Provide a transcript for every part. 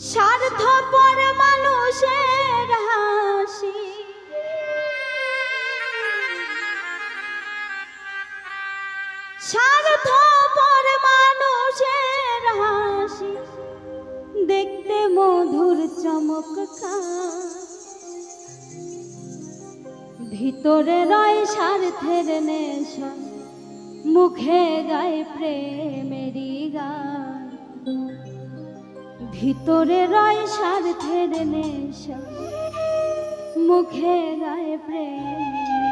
স্বার্থপর মানুষের হাসি। স্বার্থপর মানুষের হাসি। দেখতে মধুর চমৎকার। ভিতরে রয় স্বার্থের নেশা, মুখে গায়ে প্রেমেরই গান। ভিতরে রয় স্বার্থের নেশা মুখে রায় প্রেমেরই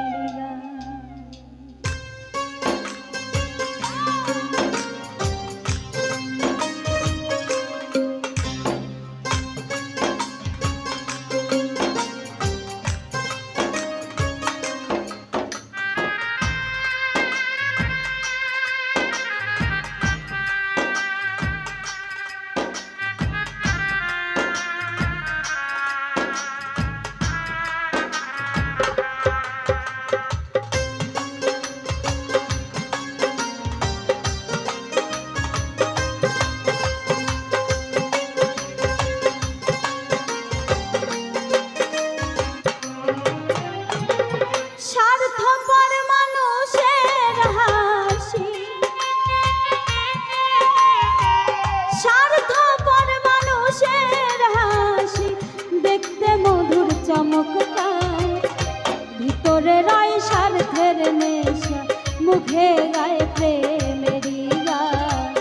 মুখে গায়ে প্রেমেরই গান।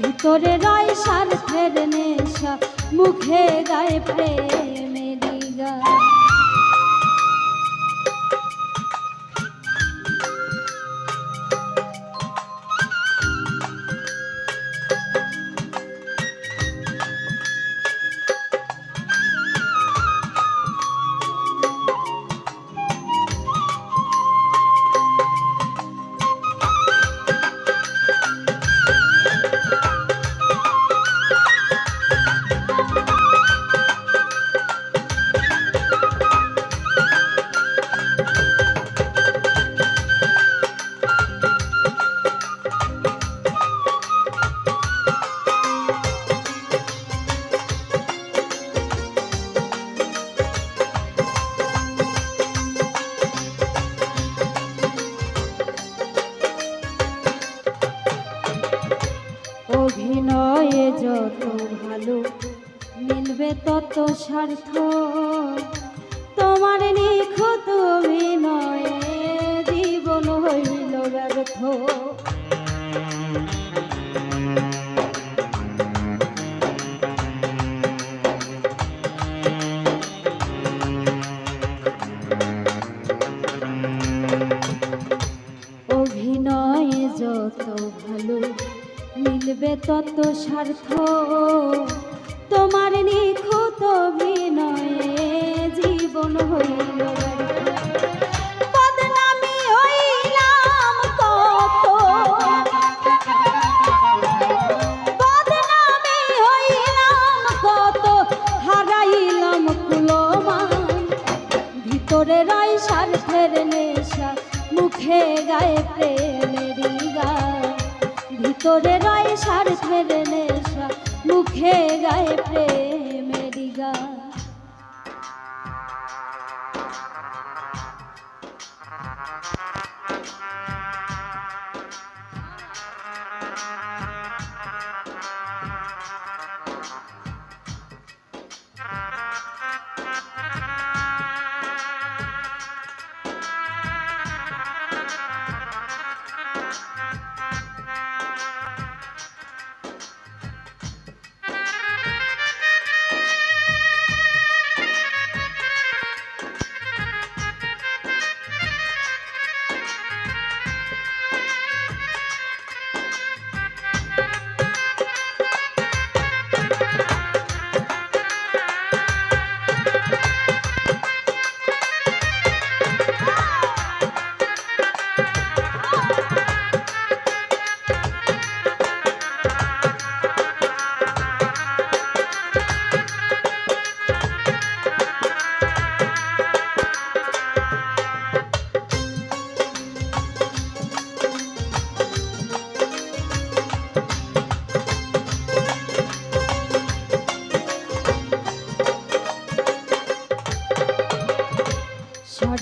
ভিতরে রয় স্বার্থের নেশা মুখে গায়ে প্রেমেরই গান। মিলবে তত স্বার্থ। তোমার নিখুঁত অভিনয়ে জীবন হইল ব্যর্থ। যত ভালো মিলবে তত স্বার্থ। তোমার নিখুঁত অভিনয়ে জীবন হইল ভিতরে রয় স্বার্থের নেশা, মুখে গায়ে প্রেমেরই গান ভিতরে রয় স্বার্থের নেশা মুখে গায়ে প্রেমেরই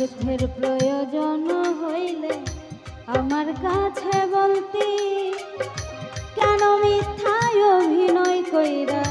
সুখের প্রয়োজন হইলে আমার কাছে বলতি কেন মিথ্যায় অভিনয় কইরা